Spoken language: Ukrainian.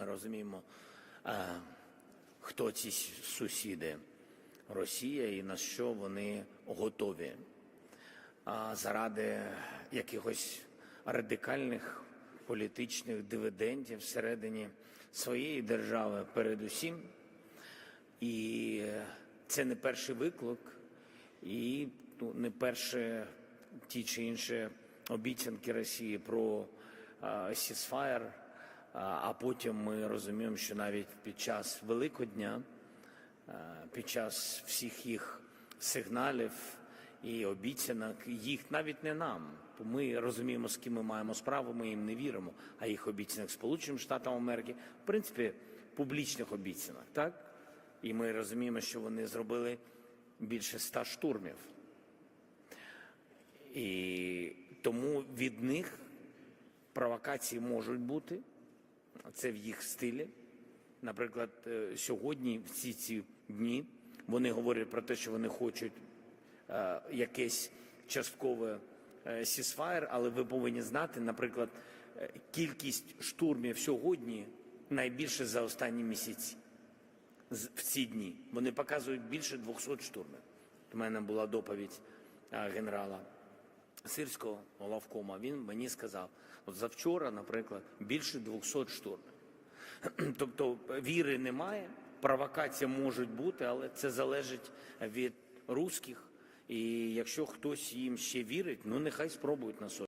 Ми розуміємо, хто ці сусіди Росія і на що вони готові. А заради якихось радикальних політичних дивідендів всередині своєї держави, передусім. І це не перший виклик, і ну, не перші ті чи інші обіцянки Росії про сісфаєр. А потім ми розуміємо, що навіть під час Великодня, а, під час всіх їх сигналів і обіцянок, їх навіть не нам. Ми розуміємо, з ким ми маємо справу, ми їм не віримо. А їх обіцянок Сполученим Штатам Америки, в принципі, публічних обіцянок, так? І ми розуміємо, що вони зробили більше ста штурмів. І тому від них провокації можуть бути, це в їх стилі. Наприклад, е, сьогодні, всі ці дні, вони говорять про те, що вони хочуть е, якесь часткове е, сісфаєр, але ви повинні знати, наприклад, е, кількість штурмів сьогодні найбільше за останні місяці в ці дні. Вони показують більше 200 штурмів. У мене була доповідь генерала Сирського лавкома, Він мені сказав, от завчора, наприклад, більше 200 штурмів. Тобто віри немає, провокації можуть бути, але це залежить від русських. І якщо хтось їм ще вірить, ну нехай спробують на собі.